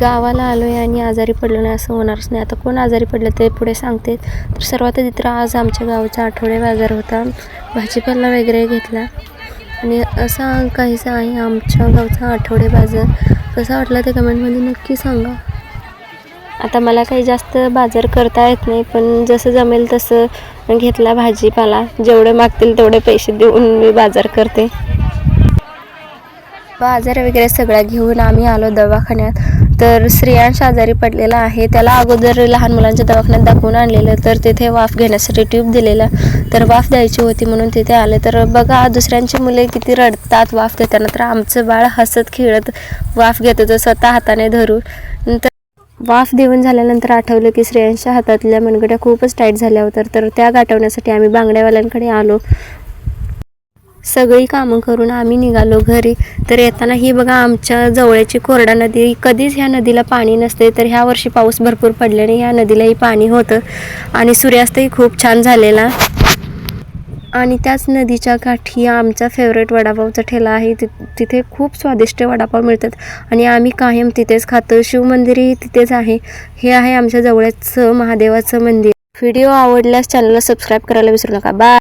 गावाला आलो आहे आणि आजारी पडलो नाही असं होणारच नाही. आता कोण आजारी पडलं ते पुढे सांगते तर सर्वात आधी तर आज आमच्या गावचा आठवडे बाजार होता. भाजीपाला वगैरे घेतला. आणि असा काहीसा आहे आमच्या गावचा आठवडे बाजार. कसा वाटला ते कमेंटमध्ये नक्की सांगा. आता मला काही जास्त बाजार करता येत नाही पण जसं जमेल तसं घेतला भाजीपाला. जेवढे मागतील तेवढे पैसे देऊन मी बाजार करते. बाजार वगैरे सगळं घेऊन आम्ही आलो दवाखान्यात. तर श्रेयांश आजारी पडलेला आहे. त्याला अगोदर लहान मुलांच्या दवाखान्यात दाखवून आणलेलं तर तिथे वाफ घेण्यासाठी ट्यूब दिलेला तर वाफ द्यायची होती म्हणून तिथे आले. तर बघा दुसऱ्यांची मुले किती रडतात वाफ देताना. तर आमचं बाळ हसत खेळत वाफ घेत होतं स्वतः हाताने धरून. नंतर वाफ देऊन झाल्यानंतर आठवलं की श्रेयांच्या हातातल्या मनगड्या खूपच टाईट झाल्या होत्या. तर त्या गाठवण्यासाठी आम्ही बांगड्यावाल्यांकडे आलो. सगळी कामं करून आम्ही निघालो घरी. तर येताना ही बघा आमच्या जवळची कोरडा नदी कधीच ह्या नदीला पाणी नसते तर ह्या वर्षी पाऊस भरपूर पडल्याने ह्या नदीलाही पाणी होतं. आणि सूर्यास्तही खूप छान झालेला. आणि त्याच नदीच्या काठी आमचा फेवरेट वडापावचा ठेला आहे. ति तिथे खूप स्वादिष्ट वडापाव मिळतात. आणि आम्ही कायम तिथेच खातो. शिवमंदिरही तिथेच आहे. हे आहे आमच्या जवळचं महादेवाचं मंदिर. व्हिडिओ आवडल्यास चॅनलला सबस्क्राईब करायला विसरू नका. बाय